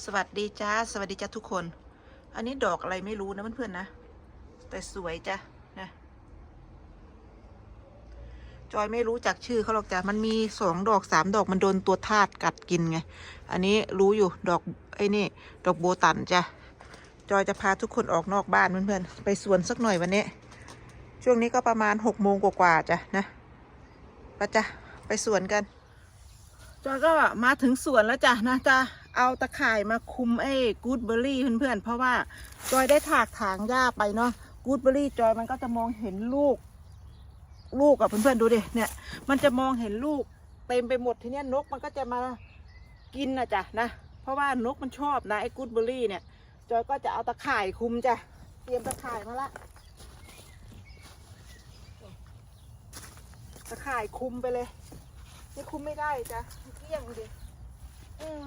สวัสดีจ้า สวัสดีจ้าทุกคน อันนี้ดอกอะไรไม่รู้นะเพื่อนๆนะ แต่สวยจ้ะนะ จอยไม่รู้จักชื่อเขาหรอกจ้ะ มันมีสองดอกสามดอกมันโดนตัวทาดกัดกินไง อันนี้รู้อยู่ดอกไอ้นี่ ดอกโบตันจ้ะ จอยจะพาทุกคนออกนอกบ้านเพื่อนๆ ไปสวนสักหน่อยวันนี้ ช่วงนี้ก็ประมาณหกโมงกว่าๆจ้ะนะไปจ้ะไปสวนกันจอยก็มาถึงสวนแล้วจ้ะนะจ้ะ เอาตะข่ายมาคุมไอ้กูดเบอร์รี่เพื่อนๆ เพราะว่าจอยได้ถากถางหญ้าไปเนาะกูดเบอร์รี่จอยมันก็จะมองเห็นลูก ลูกอะเพื่อนๆดูดิเนี่ย มันจะมองเห็นลูกเต็มไปหมดทีเนี้ยนกมันก็จะมากินนะจ้ะนะ เพราะว่านกมันชอบนะไอ้กูดเบอร์รี่เนี่ย จอยก็จะเอาตะข่ายคุมจ้ะเตรียมตะข่ายมาละตะข่ายคุมไปเลย นี่คุมไม่ได้จ้ะเกี้ยงดิเออ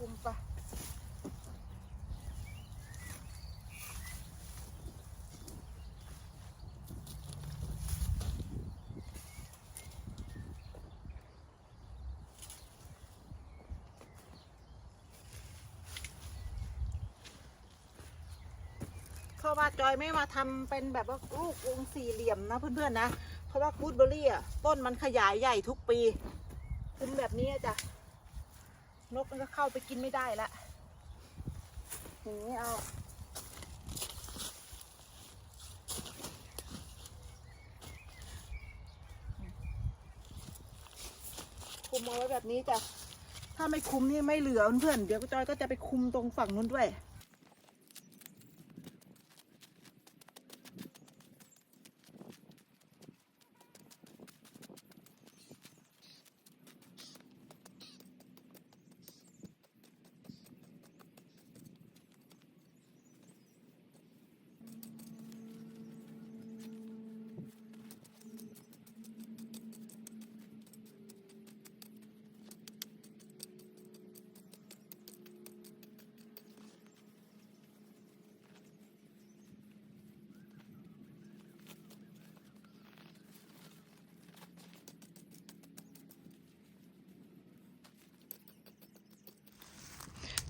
คุมปะเพราะว่าจอยไม่มาทำเป็นแบบว่าลูกวงสี่เหลี่ยมนะเพื่อนๆนะ เพราะว่ากูดเบอร์รี่อะต้นมันขยายใหญ่ทุกปีคุมแบบนี้จ้ะ นกมันก็เข้าไปกินไม่ได้ละหนีเอาคุมเอาไว้แบบนี้จ้ะถ้าไม่คุมนี่ไม่เหลือเพื่อนเดี๋ยวจอยก็จะไปคุมตรงฝั่งนู้นด้วย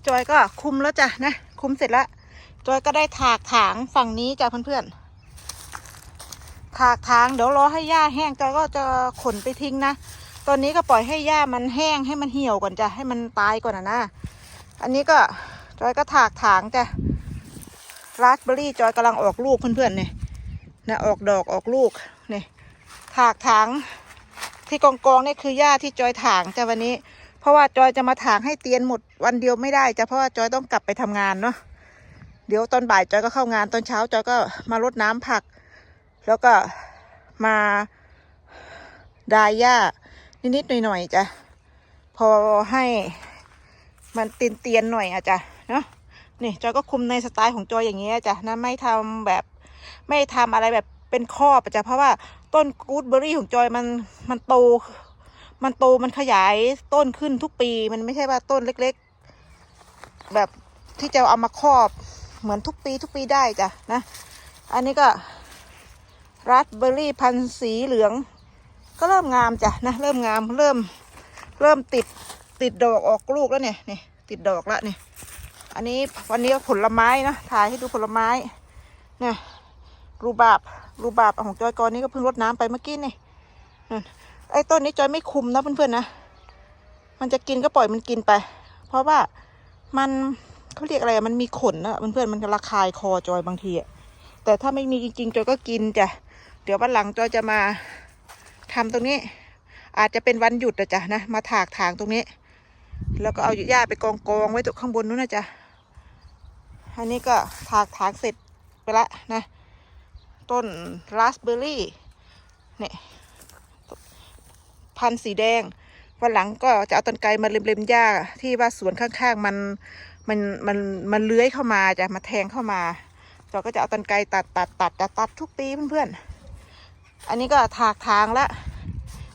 จ อยก็คุมแล้วจ้ะนะคุมเสร็จแล้วจอยก็ได้ถากถางฝั่งนี้จ้ะเพื่อนๆถากถางเดี๋ยวรอให้หญ้าแห้งจอยก็จะขนไปทิ้งนะตอนนี้ก็ปล่อยให้หญ้ามันแห้งให้มันเหี่ยวก่อนจ้ะให้มันตายก่อนนะนะอันนี้ก็จอยก็ถากถางจ้ะราสเบอร์รี่จอยกำลังออกลูกเพื่อนๆเนี่ยนะออกดอกออกลูกเนี่ยถากถางที่กองกองๆนี่คือหญ้าที่จอยถางจ้ะวันนี้ เพราะว่าจอยจะมาถางให้เตียนหมดวันเดียวไม่ได้จ้ะเพราะว่าจอยต้องกลับไปทำงานเนาะเดี๋ยวตอนบ่ายจอยก็เข้างานตอนเช้าจอยก็มารดน้ำผัก แล้วก็มาดายหญ้านิดๆหน่อยๆจ้ะพอให้มันเตียนๆหน่อยอะจ้ะเนาะนี่จอยก็คุมในสไตล์ของจอยอย่างเงี้ยจ้ะนะไม่ทำแบบไม่ทำอะไรแบบเป็นครอบอะจ้ะเพราะว่าต้นกูดเบอร์รี่ของจอยมันมันโต มันโตมันขยายต้นขึ้นทุกปี มันไม่ใช่ว่าต้นเล็ก ๆ แบบที่จะเอามาครอบเหมือนทุกปีทุกปีได้จ้ะนะ อันนี้ก็ราสเบอร์รี่พันธุ์สีเหลือง ก็เริ่มงามจ้ะนะเริ่มงามเริ่มเริ่มติดติดดอกออกลูกแล้วเนี่ยนี่ติดดอกล้วนี่อันนี้วันนี้ผลไม้นะถ่ายให้ดูผลไม้เนี่ยรูบาบรูบาบของจอยกรนี่ก็เพิ่งรดน้ำไปเมื่อกี้นี่ ไอ้ต้นนี้จอยไม่คุมนะเพื่อนๆนะ มันจะกินก็ปล่อยมันกินไป เพราะว่ามันเขาเรียกอะไรมันมีขนนะเพื่อนๆมันระคายคอจอยบางทีอะแต่ถ้าไม่มีจริงๆจอยก็กินจ้ะ เดี๋ยววันหลังจอยจะมาทำตรงนี้ อาจจะเป็นวันหยุดอะจ้ะนะ มาถากถางตรงนี้ แล้วก็เอาหญ้าไปกองกองไว้ตรงข้างบนนู้นนะจ๊ะ อันนี้ก็ถากถางเสร็จไปละนะ ต้นราสเบอร์รี่เนี่ย พันธุ์สีแดง วันหลังก็จะเอาตันไกมาเล็มๆหญ้าที่ว่าสวนข้างๆมันมันมันมันเลื้อยเข้ามาจะมาแทงเข้ามาเราก็จะเอาตันไกตัดตัดตัดตัดตัดทุกปีเพื่อนๆ อันนี้ก็ถากทางแล้ว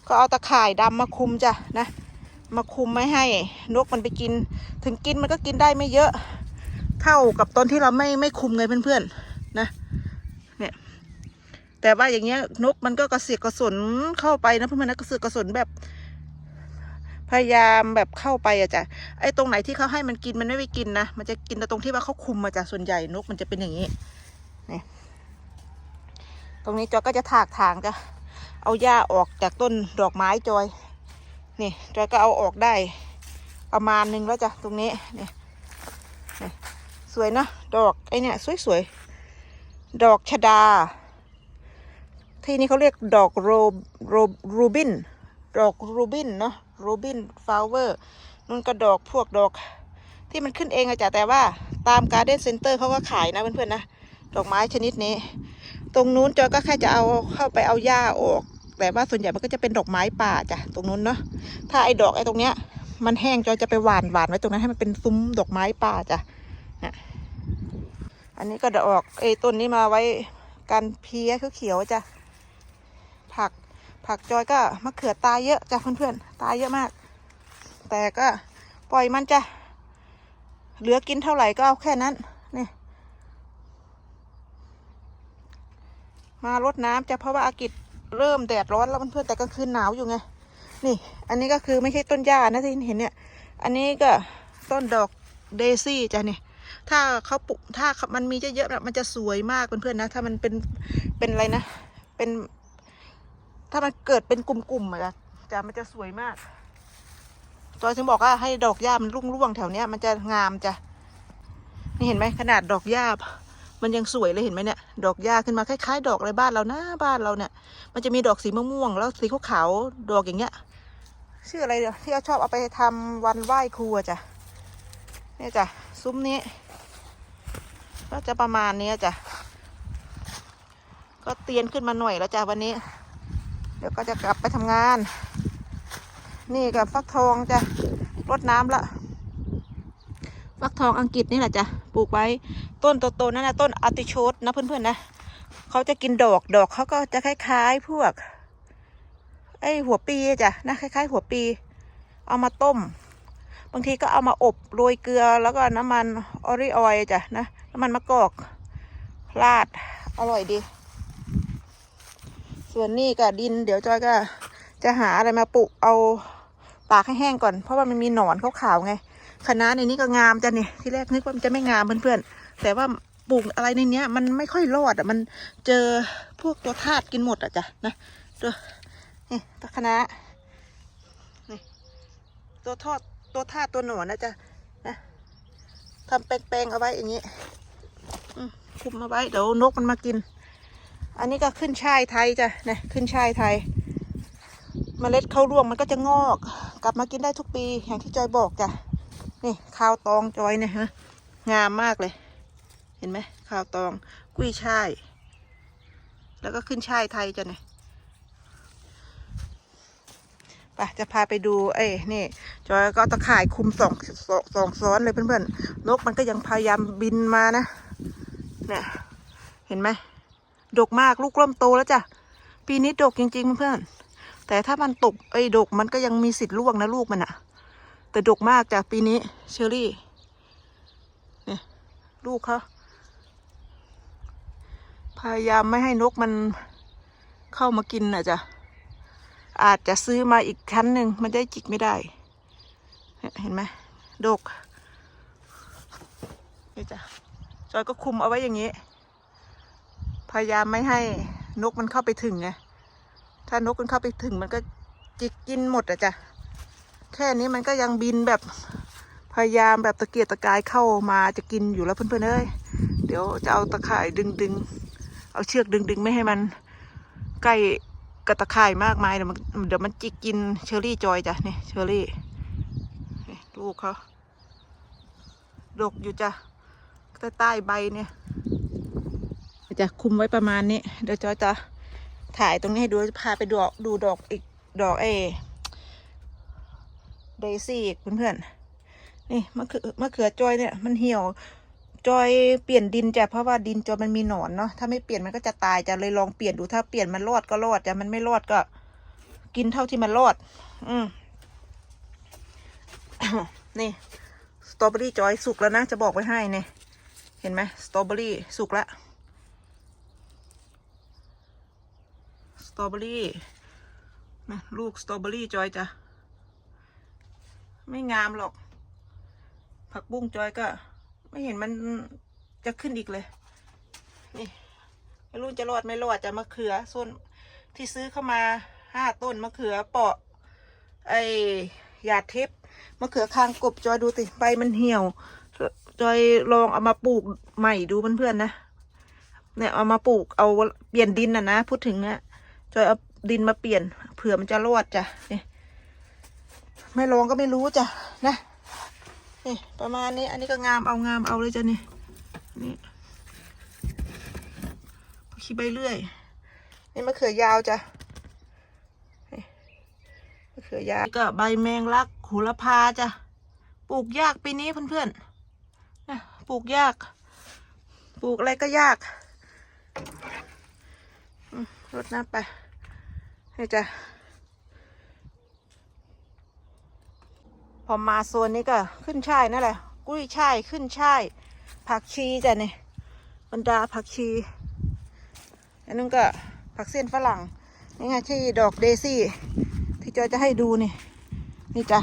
ก็เอาตะข่ายดำมาคุมจ้ะนะ มาคุมไม่ให้นกมันไปกิน ถึงกินมันก็กินได้ไม่เยอะ เท่ากับตอนที่เราไม่ไม่คุมไงเพื่อนๆนะ แต่ว่าอย่างเงี้ยนกมันก็กระเสียกกระสนเข้าไปนะเพื่อนๆนะกระเสือกกระสนแบบ พยายามแบบเข้าไปอะจ้ะไอ้ตรงไหนที่เขาให้มันกินมันไม่ไปกินนะมันจะกินแต่ตรงที่ว่าเขาคุมมาจ้ะส่วนใหญ่นกมันจะเป็นอย่างนี้นี่ตรงนี้จอยก็จะถากถางจ้ะเอาหญ้าออกจากต้นดอกไม้จอยนี่จอยก็เอาออกได้ ประมาณนึงแล้วจ้ะตรงนี้นี่สวยนะดอกไอเนี่ยสวยๆดอกชดา ที่นี่เขาเรียกดอกโรโรรูบิน ดอกรูบินเนาะรูบินฟลาวเวอร์นุ่นก็ดอกพวกดอก ที่มันขึ้นเองอะจ้ะแต่ว่าตามการ์เด้นเซ็นเตอร์เขาก็ขายนะเพื่อนๆนะดอกไม้ชนิดนี้ ตรงนู้นจอยก็แค่จะเอาเข้าไปเอาหญ้าออก แต่ว่าส่วนใหญ่มันก็จะเป็นดอกไม้ป่าจ้ะตรงนู้นเนาะถ้าไอ้ดอกไอ้ตรงเนี้ย มันแห้งจอยจะไปหวานหวานไว้ตรงนั้นให้มันเป็นซุ้มดอกไม้ป่าจ้ะเนี่ยอันนี้ก็ดอกไอ้ต้นนี้มาไว้กันเพี้ยเขียวๆจ้ะ ผักจอยก็มะเขือตายเยอะจ้ะเพื่อนๆ ตายเยอะมาก แต่ก็ปล่อยมันจ้ะ เหลือกินเท่าไหร่ก็เอาแค่นั้น นี่ มารดน้ำจ้ะเพราะว่าอากิจเริ่มแดดร้อนแล้วเพื่อนๆ แต่กลางคืนหนาวอยู่ไง นี่ อันนี้ก็คือไม่ใช่ต้นหญ้านะที่เห็นเนี่ย อันนี้ก็ต้นดอกเดซี่จ้ะนี่ถ้าเขาปลูกถ้ามันมีเยอะๆน่ะมันจะสวยมากเพื่อนๆนะ ถ้ามันเป็นเป็นอะไรนะ เป็น ถ้ามันเกิดเป็นกลุ่มๆอะจ้ะจะมันจะสวยมากจอยถึงบอกว่าให้ดอกหญ้ามันร่วงๆแถวเนี้ยมันจะงามจ้ะนี่เห็นไหมขนาดดอกหญ้ามันยังสวยเลยเห็นไหมเนี่ยดอกหญ้าขึ้นมาคล้ายๆ ดอกอะไรบ้านเรานะบ้านเราเนี่ย มันจะมีดอกสีม่วงๆแล้วสีขาวๆดอกอย่างเงี้ยชื่ออะไรเดี๋ยวที่เขาชอบเอาไปทำวันไหว้ครูอะจ้ะเนี่ยจ้ะซุ้มนี้ ก็จะประมาณนี้จ้ะก็เตียนขึ้นมาหน่อยแล้วจ้ะวันนี้ เดี๋ยวก็จะกลับไปทำงาน นี่กับฟักทองจะรดน้ำละ ฟักทองอังกฤษนี่แหละจ้ะ ปลูกไว้ต้นโตๆนั่นนะต้นอาร์ติโชสนะเพื่อนๆนะ เขาจะกินดอก ดอกเขาก็จะคล้ายๆพวก ไอ้หัวปีจ้ะนะคล้าย ๆ หัวปี เอามาต้ม บางทีก็เอามาอบโรยเกลือแล้วก็น้ำมันออริออยจ้ะนะ น้ำมันมะกอก ราด อร่อยดี ส่วนนี้ก็ดิน เดี๋ยวจอยก็จะหาอะไรมาปลูกเอาตากให้แห้งก่อน เพราะว่ามันมีหนอนขาวๆไงคณะในนี้ก็งามจ้ะนี่ที่แรกนึกว่ามันจะไม่งามเพื่อนๆแต่ว่าปลูกอะไรในเนี้ย มันไม่ค่อยรอดอะมันเจอพวกตัวทาสกินหมดอะจ้ะนะตัวนี่ตัวคะน้านี่ตัวทอดตัวทาสตัวหนอนนะจ๊ะนะทำแปลงๆเอาไว้อย่างนี้คุมเอาไว้เดี๋ยวนกมันมากิน อันนี้ก็ขึ้นช่ายไทยจ้ะนี่ขึ้นช่ายไทยเมล็ดข้าวร่วงมันก็จะงอก กลับมากินได้ทุกปีอย่างที่จอยบอกจ้ะนี่ข้าวตองจอยเนี่ยฮะงามมากเลย เห็นไหมข้าวตองกุ้ยช่าย แล้วก็ขึ้นช่ายไทยจ้ะเนี่ยไปจะพาไปดู เอ้ยนี่ จอยก็ตะข่ายคุมสองสองสองซ้อนเลยเพื่อนๆนกมันก็ยังพยายามบินมานะเนี่ยเห็นไหม ดกมากลูกเริ่มโตแล้วจ้ะปีนี้ดกจริงๆเพื่อนแต่ถ้ามันตกไอ้ดกมันก็ยังมีสิทธิ์ร่วงนะลูกมันอะแต่ดกมากจ้ะปีนี้เชอรี่เนี่ยลูกเขาพยายามไม่ให้นกมันเข้ามากินนะจ้ะอาจจะซื้อมาอีกชั้นหนึ่งมันได้จิกไม่ได้เนี่ยเห็นไหมดกนี่จ้ะจอยก็คุมเอาไว้อย่างนี้ พยายามไม่ให้นกมันเข้าไปถึงไงถ้านกมันเข้าไปถึงมันก็จิกกินหมดอะจ้ะแค่นี้มันก็ยังบินแบบพยายามแบบตะเกียกตะกายเข้ามาจะกินอยู่แล้วเพื่อนๆเอ้ยเดี๋ยวจะเอาตะข่ายดึงดึงเอาเชือกดึงดึงไม่ให้มันใกล้กับตะข่ายมากมายเดี๋ยวมันเดี๋ยวมันจิกกินเชอรี่จอยจ้ะนี่เชอรี่นี่ลูกเขาดกอยู่จ้ะใต้ใต้ใบเนี่ย จะคุมไว้ประมาณนี้ เดี๋ยวจอยจะถ่ายตรงนี้ให้ดูพาไปดูดูดอกอีกดอกเอเดซี่อีกเพื่อนๆนี่มะเขือมะเขือจอยเนี่ยมันเหี่ยวจอยเปลี่ยนดินจ้ะเพราะว่าดินจอยมันมีหนอนเนาะถ้าไม่เปลี่ยนมันก็จะตายจะเลยลองเปลี่ยนดูถ้าเปลี่ยนมันรอดก็รอดจ้ะมันไม่รอดก็ กินเท่าที่มันรอด อืมนี่สตรอเบอรี่จอยสุกแล้วนะจะบอกไว้ให้เนี่ยเห็นไหมสตรอเบอรี่สุกแล้ว ตรอเบอรี่นะลูกสตรอเบอรี่จอยจ้ะไม่งามหรอก ผักบุ้งจอยก็ ไม่เห็นมันจะขึ้นอีกเลย นี่ไม่รู้จะรอดไม่รอดจะมะเขือส่วนที่ซื้อเข้ามาห้าต้นมะเขือเปาะ ไอหยาดทิพย์มะเขือคางกบจอยดูสิใบมันเหี่ยว จอยลองเอามาปลูกใหม่ดูเพื่อนๆนะเนี่ยเอามาปลูกเอาเปลี่ยนดินน่ะนะพูดถึงนะ จอยเอาดินมาเปลี่ยน เผื่อมันจะรอดจ้ะนี่ไม่ลองก็ไม่รู้จ้ะนะนี่ประมาณนี้ อันนี้ก็งามเอางามเอาเลยจ้ะนี่นี่ผักชีใบเลื่อยนี่มะเขือยาวจ้ะมะเขือยาวก็ใบแมงลักหูละพาจ้ะปลูกยากปีนี้เพื่อนๆนะปลูกยาก ปลูกอะไรก็ยากรดน้ำไป นี่จ้ะพอมาโซนนี้ก็ขึ้นช่ายนั่นแหละ กุ้ยช่ายขึ้นช่ายผักชีจ้ะนี่บรรดาผักชีอันนั้นก็ผักเส้นฝรั่งนี่ไงที่ดอกเดซี่ที่จอยจะให้ดูนี่ นี่จ้ะ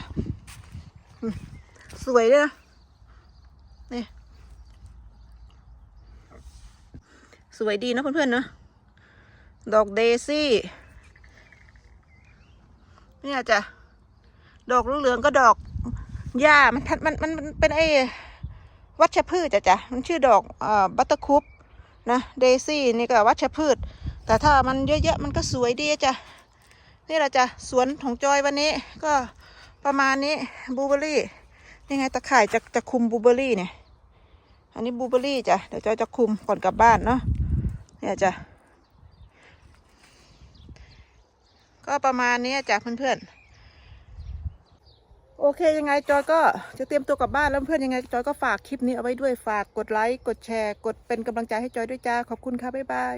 สวยด้วยนะนี่สวยดีนะเพื่อนๆเนอะดอกเดซี่ เนี่ยจ้ะดอกเหลืองก็ดอกหญ้ามันมันมันมันเป็นไอ้วัชพืชจ้ะจ้ะมันชื่อดอกเอ่อบัตเตอร์คุปนะเดซี่นี่ก็วัชพืช แต่ถ้ามันเยอะๆมันก็สวยดีจ้ะนี่แหละจ้ะสวนของจอยวันนี้ก็ประมาณนี้บูเบอรี่นี่ไงตะข่ายจะจะคุมบูเบอรี่เนี่ย อันนี้บูเบอรี่จ้ะเดี๋ยวจอยจะคุมก่อนกลับบ้านเนาะเนี่ยจ้ะ ก็ประมาณนี้จ้ะเพื่อนๆ โอเคยังไงจอยก็จะเตรียมตัวกลับบ้านแล้วเพื่อนยังไงจอยก็ฝากคลิปนี้เอาไว้ด้วยฝากกดไลค์กดแชร์ กดเป็นกำลังใจให้จอยด้วยจ้าขอบคุณค่ะบ๊ายบาย